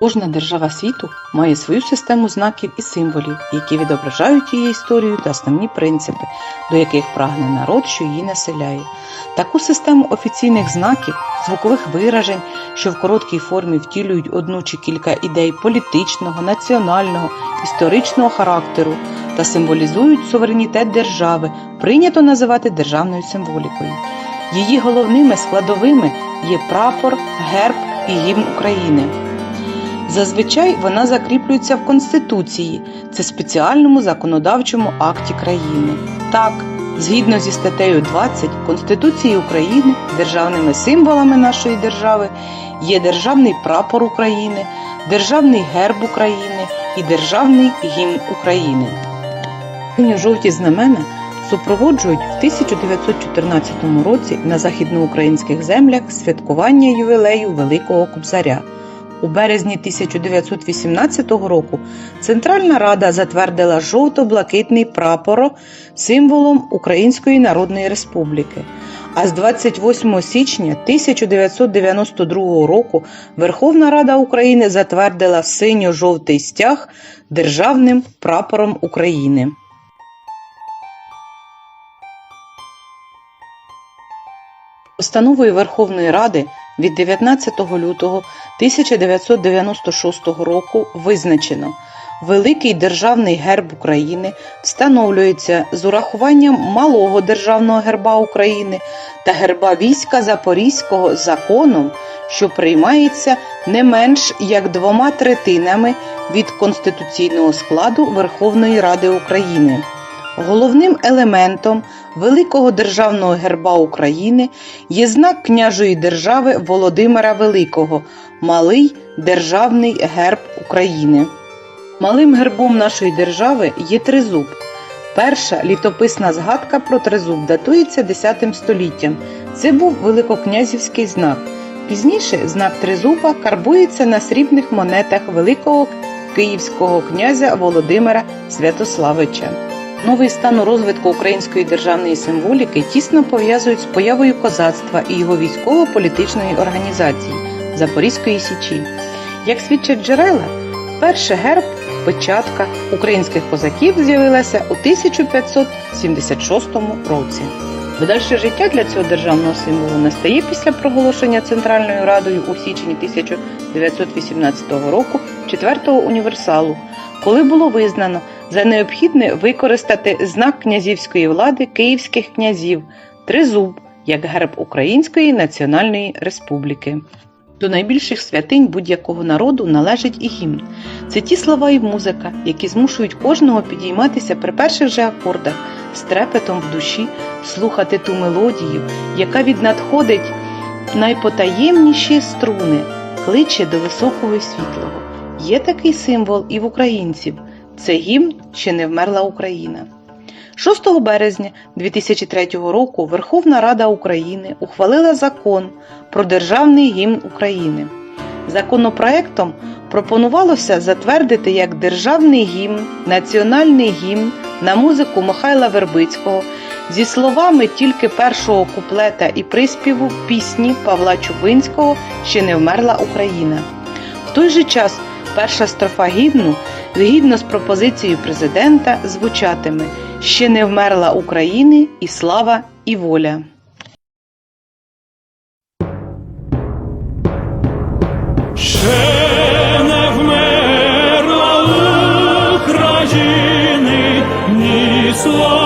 Кожна держава світу має свою систему знаків і символів, які відображають її історію та основні принципи, до яких прагне народ, що її населяє. Таку систему офіційних знаків, звукових виражень, що в короткій формі втілюють одну чи кілька ідей політичного, національного, історичного характеру та символізують суверенітет держави, прийнято називати державною символікою. Її головними складовими є прапор, герб і гімн України. Зазвичай вона закріплюється в Конституції, це спеціальному законодавчому акті країни. Так, згідно зі статтею 20 Конституції України, державними символами нашої держави є державний прапор України, державний герб України і державний гімн України. Синьо-жовті знамена супроводжують в 1914 році на західноукраїнських землях святкування ювілею Великого Кобзаря. У березні 1918 року Центральна Рада затвердила жовто-блакитний прапор символом Української Народної Республіки. А з 28 січня 1992 року Верховна Рада України затвердила синьо-жовтий стяг державним прапором України. Постановою Верховної Ради від 19 лютого 1996 року визначено Великий державний герб України встановлюється з урахуванням малого державного герба України та герба війська Запорізького законом, що приймається не менш як двома третинами від конституційного складу Верховної Ради України. Головним елементом Великого державного герба України є знак княжої держави Володимира Великого Малий державний герб України. Малим гербом нашої держави є тризуб. Перша літописна згадка про тризуб датується X століттям. Це був великокнязівський знак. Пізніше знак тризуба карбується на срібних монетах великого київського князя Володимира Святославича. Новий стан розвитку української державної символіки тісно пов'язують з появою козацтва і його військово-політичної організації Запорізької Січі. Як свідчать джерела, перший герб печатка українських козаків з'явилася у 1576 році. Подальше життя для цього державного символу настає після проголошення Центральною Радою у січні 1918 року четвертого універсалу, коли було визнано за необхідне використати знак князівської влади київських князів тризуб як герб Української Національної Республіки. До найбільших святинь будь-якого народу належить і гімн. Це ті слова і музика, які змушують кожного підійматися при перших же акордах з трепетом в душі, слухати ту мелодію, яка віднадходить найпотаємніші струни, кличе до високого і світлого. Є такий символ і в українців. Це гімн ще не вмерла Україна. 6 березня 2003 року Верховна Рада України ухвалила закон про державний гімн України. Законопроектом пропонувалося затвердити як державний гімн, національний гімн на музику Михайла Вербицького зі словами тільки першого куплета і приспіву пісні Павла Чубинського Ще не вмерла Україна. В той же час перша строфа гімну згідно з пропозицією президента звучатиме Ще не вмерла України і слава і воля. Ще не вмерла України ні слава,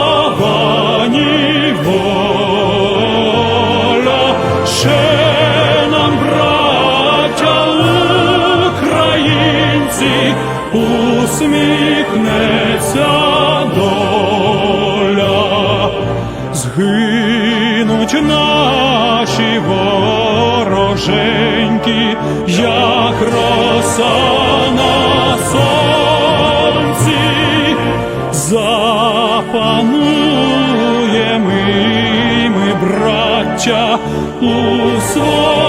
усміхнеться доля. Згинуть наші вороженьки, як роса на сонці, запануємо ми, браття, у своїй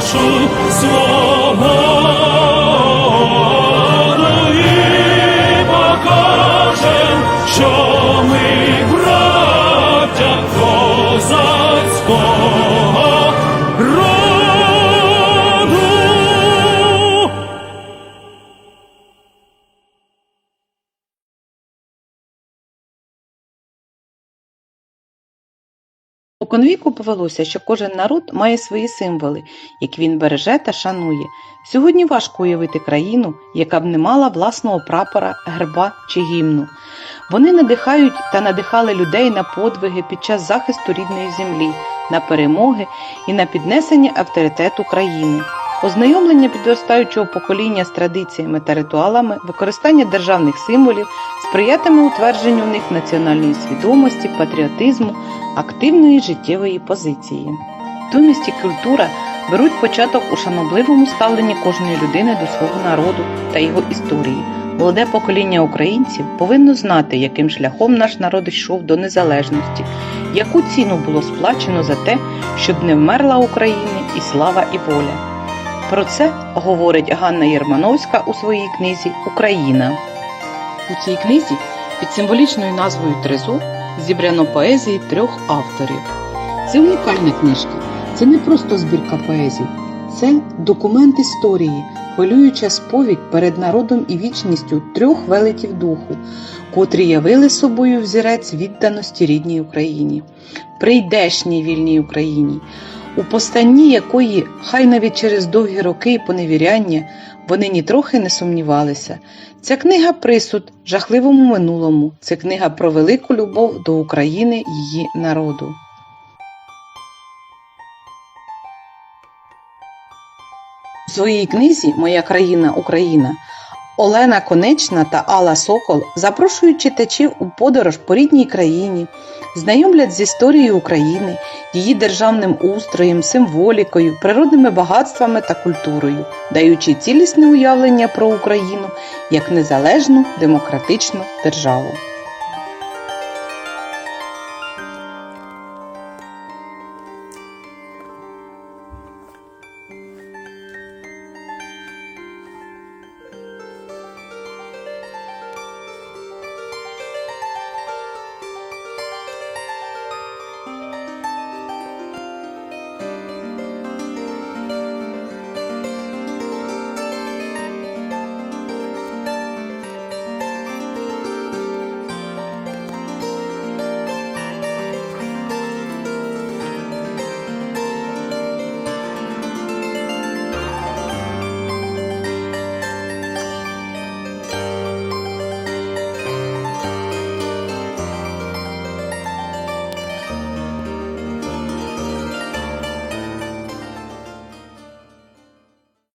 娑婆。Споконвіку повелося, що кожен народ має свої символи, які він береже та шанує. Сьогодні важко уявити країну, яка б не мала власного прапора, герба чи гімну. Вони надихають та надихали людей на подвиги під час захисту рідної землі, на перемоги і на піднесення авторитету країни. Ознайомлення підростаючого покоління з традиціями та ритуалами, використання державних символів сприятиме утвердженню в них національної свідомості, патріотизму, активної життєвої позиції. Натомість і культура беруть початок у шанобливому ставленні кожної людини до свого народу та його історії. Молоде покоління українців повинно знати, яким шляхом наш народ йшов до незалежності, яку ціну було сплачено за те, щоб не вмерла України і слава і воля. Про це говорить Ганна Єрмановська у своїй книзі Україна. У цій книзі під символічною назвою Тризуб зібрано поезії трьох авторів. Це унікальна книжка. Це не просто збірка поезій, це документ історії, хвилююча сповідь перед народом і вічністю трьох велетів духу, котрі явили собою взірець відданості рідній Україні, прийдешній вільній Україні, у постанні якої, хай навіть через довгі роки і поневіряння, вони нітрохи не сумнівалися. Ця книга присуд жахливому минулому. Це книга про велику любов до України її народу. У своїй книзі Моя країна Україна Олена Конечна та Алла Сокол запрошують читачів у подорож по рідній країні, знайомлять з історією України, її державним устроєм, символікою, природними багатствами та культурою, даючи цілісне уявлення про Україну як незалежну демократичну державу.